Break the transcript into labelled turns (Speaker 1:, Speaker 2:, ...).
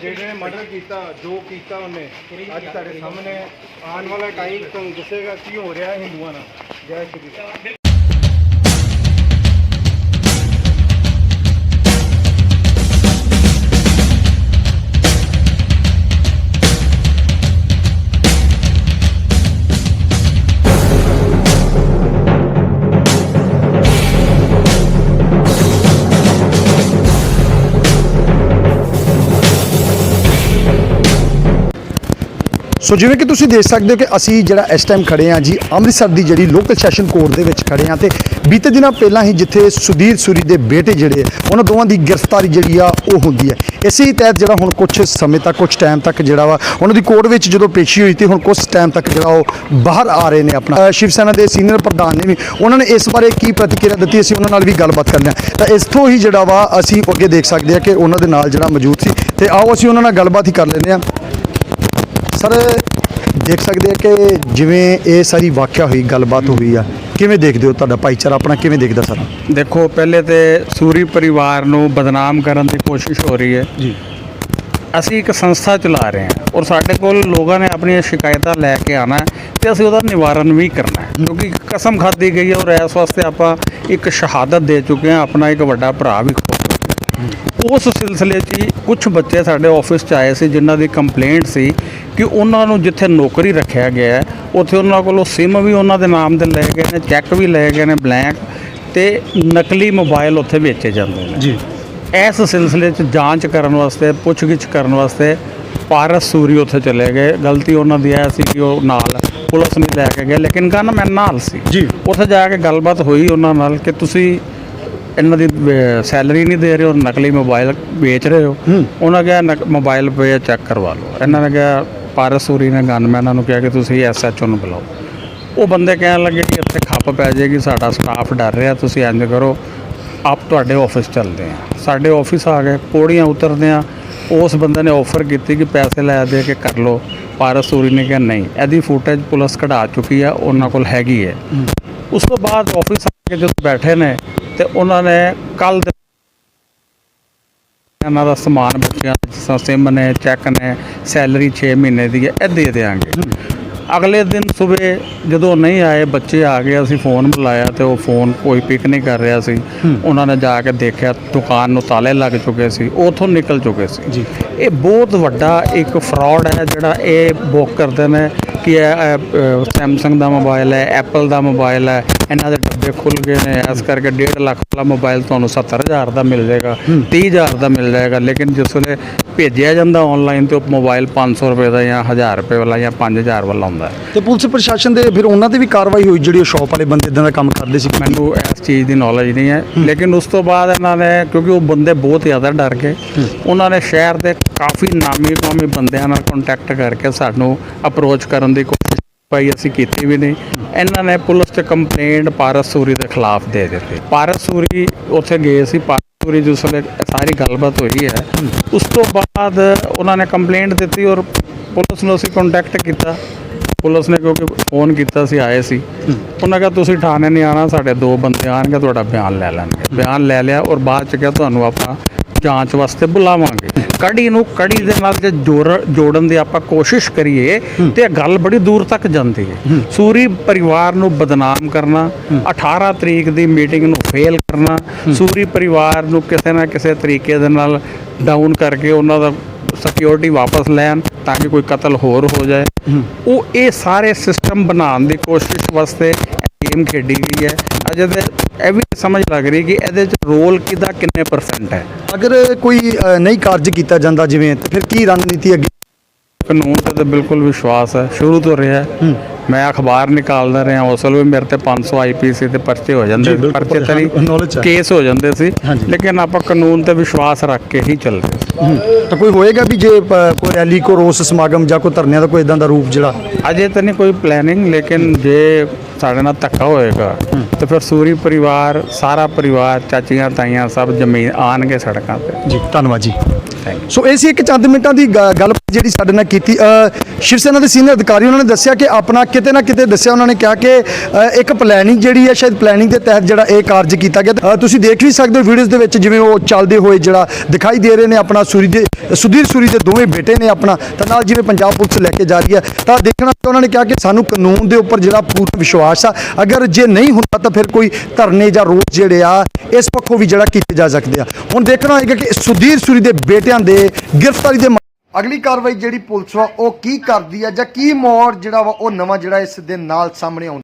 Speaker 1: ਜਿਹੜੇ ਨੇ ਮਰਡਰ ਕੀਤਾ, ਜੋ ਕੀਤਾ ਉਹਨੇ, ਅੱਜ ਤੁਹਾਡੇ ਸਾਹਮਣੇ ਆਉਣ ਵਾਲਾ ਟਾਈਮ ਤੁਹਾਨੂੰ ਦੱਸੇਗਾ ਕੀ ਹੋ ਰਿਹਾ ਹਿੰਦੂਆਂ ਨਾਲ। ਜੈ ਸ਼੍ਰੀ ਰਾਮ
Speaker 2: ਸੋ ਜਿਵੇਂ ਕਿ ਤੁਸੀਂ ਦੇਖ ਸਕਦੇ ਹੋ ਕਿ ਅਸੀਂ ਜਿਹੜਾ ਇਸ ਟਾਈਮ ਖੜੇ ਹਾਂ ਜੀ ਅੰਮ੍ਰਿਤਸਰ ਦੀ ਜਿਹੜੀ ਲੋਕਲ ਸੈਸ਼ਨ ਕੋਰਟ ਦੇ ਵਿੱਚ ਖੜੇ ਹਾਂ ਤੇ ਬੀਤੇ ਦਿਨਾਂ ਪਹਿਲਾਂ ਹੀ ਜਿੱਥੇ ਸੁਧੀਰ ਸੂਰੀ ਦੇ ਬੇਟੇ ਜਿਹੜੇ ਆ, ਉਹਨਾਂ ਦੋਵਾਂ ਦੀ ਗ੍ਰਿਫਤਾਰੀ ਜਿਹੜੀ ਆ ਉਹ ਹੁੰਦੀ ਹੈ। ਇਸੇ ਤਹਿਤ ਜਿਹੜਾ ਹੁਣ ਕੁਝ ਸਮੇਂ ਤੱਕ ਕੁਝ ਟਾਈਮ ਤੱਕ ਜਿਹੜਾ ਵਾ ਉਹਨਾਂ ਦੀ ਕੋਰਟ ਵਿੱਚ ਜਦੋਂ ਪੇਸ਼ੀ ਹੋਈ ਤੇ ਹੁਣ ਕੁਝ ਟਾਈਮ ਤੱਕ ਜਿਹੜਾ ਉਹ ਬਾਹਰ ਆ ਰਹੇ ਨੇ ਆਪਣਾ। ਸ਼ਿਵ ਸੈਨਾ ਦੇ ਸੀਨੀਅਰ ਪ੍ਰਧਾਨ ਨੇ ਵੀ ਉਹਨਾਂ ਨੇ ਇਸ ਬਾਰੇ ਕੀ ਪ੍ਰਤੀਕਿਰਿਆ ਦਿੱਤੀ ਅਸੀਂ ਉਹਨਾਂ ਨਾਲ ਵੀ ਗੱਲਬਾਤ ਕਰਨੀ ਹੈ ਤਾਂ ਇਸ ਤੋਂ ਹੀ ਜਿਹੜਾ ਵਾ ਅਸੀਂ ਅੱਗੇ ਦੇਖ ਸਕਦੇ ਹਾਂ ਕਿ ਉਹਨਾਂ ਦੇ ਨਾਲ ਜਿਹੜਾ ਮੌਜੂਦ ਸੀ ਤੇ ਆਓ ਅਸੀਂ ਉਹਨਾਂ ਨਾਲ ਗੱਲਬਾਤ ਹੀ ਕਰ ਲੈਂਦੇ ਹਾਂ। ਸਰ ਦੇਖ ਸਕਦੇ ਆ ਕਿ ਜਿਵੇਂ ਇਹ ਸਾਰੀ ਵਾਕਿਆ ਹੋਈ ਗੱਲਬਾਤ ਹੋਈ ਆ ਕਿਵੇਂ ਦੇਖਦੇ ਹੋ ਤੁਹਾਡਾ ਭਾਈਚਾਰਾ ਆਪਣਾ ਕਿਵੇਂ ਦੇਖਦਾ ਸਰ?
Speaker 3: ਦੇਖੋ ਪਹਿਲੇ ਤੇ ਸੂਰੀ ਪਰਿਵਾਰ ਨੂੰ ਬਦਨਾਮ ਕਰਨ ਦੀ ਕੋਸ਼ਿਸ਼ ਹੋ ਰਹੀ ਹੈ।
Speaker 2: ਜੀ।
Speaker 3: ਅਸੀਂ ਇੱਕ ਸੰਸਥਾ ਚਲਾ ਰਹੇ ਹਾਂ ਔਰ ਸਾਡੇ ਕੋਲ ਲੋਕਾਂ ਨੇ ਆਪਣੀਆਂ ਸ਼ਿਕਾਇਤਾਂ ਲੈ ਕੇ ਆਣਾ ਤੇ ਅਸੀਂ ਉਹਦਾ ਨਿਵਾਰਨ ਵੀ ਕਰਨਾ ਹੈ। ਕਿਉਂਕਿ ਕਸਮ ਖਾਧੀ ਗਈ ਹੈ ਔਰ ਇਸ ਵਾਸਤੇ ਆਪਾਂ ਇੱਕ ਸ਼ਹਾਦਤ ਦੇ ਚੁੱਕੇ ਹਾਂ ਆਪਣਾ ਇੱਕ ਵੱਡਾ ਭਰਾ ਵੀ ਖੋ। ਉਸ ਸਿਲਸਿਲੇ 'ਚ ਕੁਝ ਬੱਚੇ ਸਾਡੇ ਆਫਿਸ 'ਚ ਆਏ ਸੀ ਜਿਨ੍ਹਾਂ ਦੀ ਕੰਪਲੇਂਟ ਸੀ ਕਿ ਉਹਨਾਂ ਨੂੰ ਜਿੱਥੇ ਨੌਕਰੀ ਰੱਖਿਆ ਗਿਆ ਹੈ ਉੱਥੇ ਉਹਨਾਂ ਕੋਲੋਂ ਸਿਮ ਵੀ ਉਹਨਾਂ ਦੇ ਨਾਮ ਤੇ ਲਏ ਗਏ ਨੇ ਚੈੱਕ ਵੀ ਲਏ ਗਏ ਨੇ ਬਲੈਂਕ ਤੇ ਨਕਲੀ ਮੋਬਾਈਲ ਉੱਥੇ ਵੇਚੇ ਜਾਂਦੇ ਨੇ।
Speaker 2: ਜੀ।
Speaker 3: ਇਸ ਸਿਲਸਿਲੇ 'ਚ ਜਾਂਚ ਕਰਨ ਵਾਸਤੇ ਪੁੱਛਗਿੱਛ ਕਰਨ ਵਾਸਤੇ ਪਾਰਸ ਸੂਰੀ ਉੱਥੇ ਚਲੇ ਗਏ। ਗਲਤੀ ਉਹਨਾਂ ਦੀ ਇਹ ਸੀ ਕਿ ਉਹ ਨਾਲ ਪੁਲਿਸ ਨਹੀਂ ਲੈ ਕੇ ਗਏ ਲੇਕਿਨ ਗਨਮੈਨ ਨਾਲ ਸੀ।
Speaker 2: ਜੀ।
Speaker 3: ਉੱਥੇ ਜਾ ਕੇ ਗੱਲਬਾਤ ਹੋਈ ਉਹਨਾਂ ਨਾਲ ਕਿ ਤੁਸੀਂ ਇਹਨਾਂ ਦੀ ਸੈਲਰੀ ਨਹੀਂ ਦੇ ਰਹੇ ਹੋ ਨਕਲੀ ਮੋਬਾਈਲ ਵੇਚ ਰਹੇ ਹੋ। ਉਹਨਾਂ ਕਿਹਾ ਮੋਬਾਈਲ ਪਏ ਚੈੱਕ ਕਰਵਾ ਲਓ। ਇਹਨਾਂ ਨੇ ਕਿਹਾ ਪਾਰਸ ਸੂਰੀ ਨੇ ਗਨਮੈਨਾਂ ਨੂੰ ਕਿਹਾ ਕਿ ਤੁਸੀਂ ਐਸਐਚਓ ਨੂੰ ਬੁਲਾਓ। ਉਹ ਬੰਦੇ ਕਹਿਣ ਲੱਗੇ ਕਿ ਇੱਥੇ ਖੱਪ ਪੈ ਜਾਏਗੀ ਸਾਡਾ ਸਟਾਫ ਡਰ ਰਿਹਾ ਤੁਸੀਂ ਇੰਜ ਕਰੋ। ਆਪ ਤੁਹਾਡੇ ਆਫਿਸ ਚੱਲਦੇ ਆ। ਸਾਡੇ ਆਫਿਸ ਆ ਗਏ ਪੌੜੀਆਂ ਉਤਰਦੇ ਆ। ਉਸ ਬੰਦੇ ਨੇ ਆਫਰ ਕੀਤੀ ਕਿ ਪੈਸੇ ਲੈ ਦੇ ਕੇ ਕਰ ਲਓ। ਪਾਰਸ ਸੂਰੀ ਨੇ ਕਿਹਾ ਨਹੀਂ ਇਹਦੀ ਫੁਟੇਜ ਪੁਲਿਸ ਕਢਾ ਚੁੱਕੀ ਆ ਉਹਨਾਂ ਕੋਲ ਹੈਗੀ ਹੈ। ਉਸ ਤੋਂ ਬਾਅਦ ਆਫਿਸ ਆ ਕੇ ਜਦੋਂ ਬੈਠੇ ਨੇ ਤੇ ਉਹਨਾਂ ਨੇ ਕੱਲ ਇਹਨਾਂ ਦਾ ਸਮਾਨ ਬੱਚਿਆਂ ਦਾ ਜਿਸ ਤਰ੍ਹਾਂ ਸਿਮ ਨੇ ਚੈੱਕ ਨੇ ਸੈਲਰੀ 6 ਮਹੀਨੇ ਦੀ ਹੈ ਇਹ ਦੇ ਦੇਾਂਗੇ ਅਗਲੇ ਦਿਨ ਸਵੇਰੇ ਜਦੋਂ ਨਹੀਂ ਆਏ ਬੱਚੇ ਆ ਗਏ ਅਸੀਂ ਫੋਨ ਬੁਲਾਇਆ ਤੇ ਉਹ ਫੋਨ ਕੋਈ ਪਿਕ ਨਹੀਂ ਕਰ ਰਿਹਾ ਸੀ। ਉਹਨਾਂ ਨੇ ਜਾ ਕੇ ਦੇਖਿਆ ਦੁਕਾਨ ਨੂੰ ਤਾਲੇ ਲੱਗ ਚੁੱਕੇ ਸੀ ਉਥੋਂ ਨਿਕਲ ਚੁੱਕੇ ਸੀ।
Speaker 2: ਜੀ।
Speaker 3: ਇਹ ਬਹੁਤ ਵੱਡਾ ਇੱਕ ਫਰਾਡ ਹੈ ਜਿਹੜਾ ਇਹ ਬੁੱਕ ਕਰਦੇ ਨੇ। ਕਿ ਇਹ ਸੈਮਸੰਗ ਦਾ ਮੋਬਾਈਲ ਹੈ ਐਪਲ ਦਾ ਮੋਬਾਈਲ ਹੈ ਇਹਨਾਂ ਦੇ ਡੱਬੇ ਖੁੱਲ ਗਏ ਨੇ ਇਸ ਕਰਕੇ 1.5 ਲੱਖ ਵਾਲਾ ਮੋਬਾਈਲ ਤੁਹਾਨੂੰ 70000 ਦਾ ਮਿਲ ਜਾਏਗਾ 30000 ਦਾ ਮਿਲ ਜਾਏਗਾ ਲੇਕਿਨ ਜਿਸ ਵੇਲੇ ਭੇਜਿਆ ਜਾਂਦਾ ਆਨਲਾਈਨ ਤੇ ਉਹ ਮੋਬਾਈਲ 500 ਰੁਪਏ ਦਾ ਜਾਂ 1000 ਰੁਪਏ ਵਾਲਾ ਜਾਂ 5000 ਵਾਲਾ ਹੁੰਦਾ ਹੈ।
Speaker 2: ਤੇ ਪੁਲਿਸ ਪ੍ਰਸ਼ਾਸਨ ਦੇ ਫਿਰ ਉਹਨਾਂ ਤੇ ਵੀ ਕਾਰਵਾਈ ਹੋਈ ਜਿਹੜੀ ਉਹ ਸ਼ਾਪ ਵਾਲੇ ਬੰਦੇ ਇਦਾਂ ਦਾ ਕੰਮ ਕਰਦੇ ਸੀ?
Speaker 3: ਮੈਨੂੰ ਇਸ ਚੀਜ਼ ਦੀ ਨੌਲੇਜ ਨਹੀਂ ਹੈ ਲੇਕਿਨ ਉਸ ਤੋਂ ਬਾਅਦ ਇਹਨਾਂ ਨੇ ਕਿਉਂਕਿ ਉਹ ਬੰਦੇ ਬਹੁਤ ਜ਼ਿਆਦਾ ਡਰ ਗਏ ਉਹਨਾਂ ਨੇ ਸ਼ਹਿਰ ਦੇ ਕਾਫੀ ਨਾਮੀ ਕਾਮੀ ਬੰਦਿਆਂ ਨਾਲ ਕੰਟੈਕਟ ਕਰਕੇ ਸਾਨੂੰ ਅਪਰੋਚ ਕਰਨ ਦੀ ਕੋਸ਼ਿਸ਼ ਪਾਈ, ਅਸੀਂ ਕੀਤੀ ਵੀ ਨਹੀਂ। ਇਹਨਾਂ ਨੇ ਪੁਲਿਸ 'ਚ ਕੰਪਲੇਂਟ ਪਾਰਸ ਸੂਰੀ ਦੇ ਖਿਲਾਫ ਦੇ ਦਿੱਤੀ। ਪਾਰਸ ਸੂਰੀ ਉੱਥੇ ਗਏ ਸੀ। ਪਾਰਸ ਜਿਸ ਵੇਲੇ ਸਾਰੀ ਗੱਲਬਾਤ ਹੋਈ ਹੈ, ਉਸ ਤੋਂ ਬਾਅਦ ਉਹਨਾਂ ਨੇ ਕੰਪਲੇਂਟ ਦਿੱਤੀ ਔਰ ਪੁਲਿਸ ਨੂੰ ਅਸੀਂ ਕੰਟੈਕਟ ਕੀਤਾ। ਪੁਲਿਸ ਨੇ ਕਿਉਂਕਿ ਫੋਨ ਕੀਤਾ ਸੀ, ਆਏ ਸੀ। ਉਹਨਾਂ ਕਿਹਾ, ਤੁਸੀਂ ਥਾਣੇ ਨਹੀਂ ਆਣਾ ਸਾਡੇ ਦੋ ਬੰਦੇ ਆਣਗੇ ਤੁਹਾਡਾ ਬਿਆਨ ਲੈ ਲੈਣਗੇ। ਬਿਆਨ ਲੈ ਲਿਆ ਔਰ ਬਾਅਦ ਚ ਕਿਹਾ, ਤੁਹਾਨੂੰ ਆਪਾਂ ਜਾਂਚ ਵਾਸਤੇ ਬੁਲਾਵਾਂਗੇ। ਕੜੀ ਨੂੰ ਕੜੀ ਦੇ ਨਾਲ ਜੇ ਜੋੜ- ਜੋੜਨ ਦੀ ਆਪਾਂ ਕੋਸ਼ਿਸ਼ ਕਰੀਏ ਤੇ ਇਹ ਗੱਲ ਬੜੀ ਦੂਰ ਤੱਕ ਜਾਂਦੀ ਹੈ। ਸੂਰੀ ਪਰਿਵਾਰ ਨੂੰ ਬਦਨਾਮ ਕਰਨਾ 18 ਤਰੀਕ ਦੀ ਮੀਟਿੰਗ ਨੂੰ ਫੇਲ ਕਰਨਾ ਸੂਰੀ ਪਰਿਵਾਰ ਨੂੰ ਕਿਸੇ ਨਾ ਕਿਸੇ ਤਰੀਕੇ ਦੇ ਨਾਲ ਡਾਊਨ ਕਰਕੇ ਉਹਨਾਂ ਦਾ ਸਿਕਿਉਰਿਟੀ ਵਾਪਸ ਲੈਣ ਤਾਂ ਕਿ ਕੋਈ ਕਤਲ ਹੋਰ ਹੋ ਜਾਏ। ਉਹ ਇਹ ਸਾਰੇ ਸਿਸਟਮ ਬਣਾਉਣ ਦੀ ਕੋਸ਼ਿਸ਼ ਵਾਸਤੇ ਗੇਮ ਖੇਡੀ ਗਈ ਹੈ। ਅਜੇ ਤੇ ਇਹ ਵੀ ਸਮਝ ਲੱਗ ਰਹੀ ਕਿ ਇਹਦੇ ਚ ਰੋਲ ਕਿਹਦਾ ਕਿੰਨੇ ਪਰਸੈਂਟ ਹੈ।
Speaker 2: ਅਗਰ ਕੋਈ ਅ, ਨਹੀਂ ਕਾਰਜ ਕੀਤਾ ਜਾਂਦਾ ਜਿਵੇਂ ਤੇ ਫਿਰ ਕੀ ਰਣਨੀਤੀ ਅੱਗੇ?
Speaker 3: ਕਾਨੂੰਨ ਤੇ ਤਾਂ ਬਿਲਕੁਲ ਵਿਸ਼ਵਾਸ ਹੈ। ਸ਼ੁਰੂ ਤੋਂ ਰਿਹਾ ਹੈ। ਮੈਂ ਅਖਬਾਰ ਨਿਕਾਲਦਾ ਰਿਹਾ ਉਸ ਵੇਲੇ ਵੀ ਮੇਰੇ ਤੇ 500 ਆਈਪੀਸੀ ਦੇ ਪਰਚੇ ਹੋ ਜਾਂਦੇ ਸੀ
Speaker 2: ਬਿਲਕੁਲ,
Speaker 3: ਪਰਚੇ ਤਰੀ
Speaker 2: knowledge ਹੈ।
Speaker 3: ਕੇਸ ਹੋ ਜਾਂਦੇ ਸੀ।
Speaker 2: ਹਾਂਜੀ।
Speaker 3: ਲੇਕਿਨ ਆਪਾਂ ਕਾਨੂੰਨ ਤੇ ਵਿਸ਼ਵਾਸ ਰੱਖ ਕੇ ਹੀ ਚੱਲਦੇ ਸੀ
Speaker 2: ਤਾਂ ਕੋਈ ਹੋਏਗਾ ਵੀ ਜੇ ਅ, ਕੋਈ ਰੈਲੀ ਕੋ ਰੋਸ ਸਮਾਗਮ ਜਾਂ ਕੋਈ ਧਰਨਿਆਂ ਦਾ ਕੋਈ ਇਦਾਂ ਦਾ ਰੂਪ ਜਿਹੜਾ?
Speaker 3: ਅਜੇ ਤਾਂ ਨਹੀਂ ਕੋਈ ਪਲੈਨਿੰਗ ਲੇਕਿਨ ਜੇ ਸਾਡੇ ਨਾਲ ਧੱਕਾ ਹੋਏਗਾ ਤੇ ਫਿਰ ਸੂਰੀ ਪਰਿਵਾਰ, ਸਾਰਾ ਪਰਿਵਾਰ, ਚਾਚੀਆਂ, ਤਾਈਆਂ ਸਭ ਜ਼ਮੀਨ ਆਣਗੇ ਸੜਕਾਂ ਤੇ।
Speaker 2: ਜੀ, ਧੰਨਵਾਦ ਜੀ। ਸੋ ਇਹ ਸੀ ਇੱਕ ਚੰਦ ਮਿੰਟਾਂ ਦੀ ਗ- ਗੱਲਬਾਤ ਜਿਹੜੀ ਸਾਡੇ ਨਾਲ ਕੀਤੀ ਸ਼ਿਵ ਸੈਨਾ ਦੇ ਸੀਨੀਅਰ ਅਧਿਕਾਰੀ ਉਹਨਾਂ ਨੇ ਦੱਸਿਆ ਕਿ ਆਪਣਾ ਕਿਤੇ ਨਾ ਕਿਤੇ ਦੱਸਿਆ ਉਹਨਾਂ ਨੇ ਕਿਹਾ ਕਿ ਇੱਕ ਪਲੈਨਿੰਗ ਜਿਹੜੀ ਹੈ ਸ਼ਾਇਦ ਪਲੈਨਿੰਗ ਦੇ ਤਹਿਤ ਜਿਹੜਾ ਇਹ ਕਾਰਜ ਕੀਤਾ ਗਿਆ ਤੁਸੀਂ ਦੇਖ ਵੀ ਸਕਦੇ ਹੋ ਵੀਡੀਓਜ਼ ਦੇ ਵਿੱਚ ਜਿਵੇਂ ਉਹ ਚੱਲਦੇ ਹੋਏ ਜਿਹੜਾ ਦਿਖਾਈ ਦੇ ਰਹੇ ਨੇ ਆਪਣਾ ਸੂਰੀ ਦੇ ਸੁਧੀਰ ਸੂਰੀ ਦੇ ਦੋਵੇਂ ਬੇਟੇ ਨੇ ਆਪਣਾ ਤਾਂ ਨਾਲ ਜਿਵੇਂ ਪੰਜਾਬ ਪੁਲਿਸ ਲੈ ਕੇ ਜਾ ਰਹੀ ਹੈ ਤਾਂ ਦੇਖਣਾ ਉਹਨਾਂ ਨੇ ਕਿਹਾ ਕਿ ਸਾਨੂੰ ਕਾਨੂੰਨ ਦੇ ਉੱਪਰ ਜਿਹੜਾ ਪੂਰਾ ਵਿਸ਼ਵਾਸ ਆ ਅਗਰ ਜੇ ਨਹੀਂ ਹੁੰਦਾ ਤਾਂ ਫਿਰ ਕੋਈ ਧਰਨੇ ਜਾਂ ਰੋਸ ਜਿਹੜੇ ਆ ਇਸ ਪੱਖੋਂ ਵੀ ਜਿਹੜਾ ਕੀਤੇ ਜਾ ਸਕਦੇ ਆ ਹੁਣ ਦੇਖਣਾ ਹੋਏਗਾ ਕਿ ਸੁਧੀਰ ਸੂਰੀ ਦੇ ਬੇਟੇ ਬੇਟਿਆਂ ਦੇ ਗ੍ਰਿਫਤਾਰੀ ਦੇ ਅਗਲੀ ਕਾਰਵਾਈ ਜਿਹੜੀ ਪੁਲਿਸ ਵਾ ਉਹ ਕੀ ਕਰਦੀ ਆ ਜਾਂ ਕੀ ਮੋੜ ਜਿਹੜਾ ਵਾ ਉਹ ਨਵਾਂ ਜਿਹੜਾ ਇਸ ਦੇ ਨਾਲ ਸਾਹਮਣੇ ਆਉਂਦਾ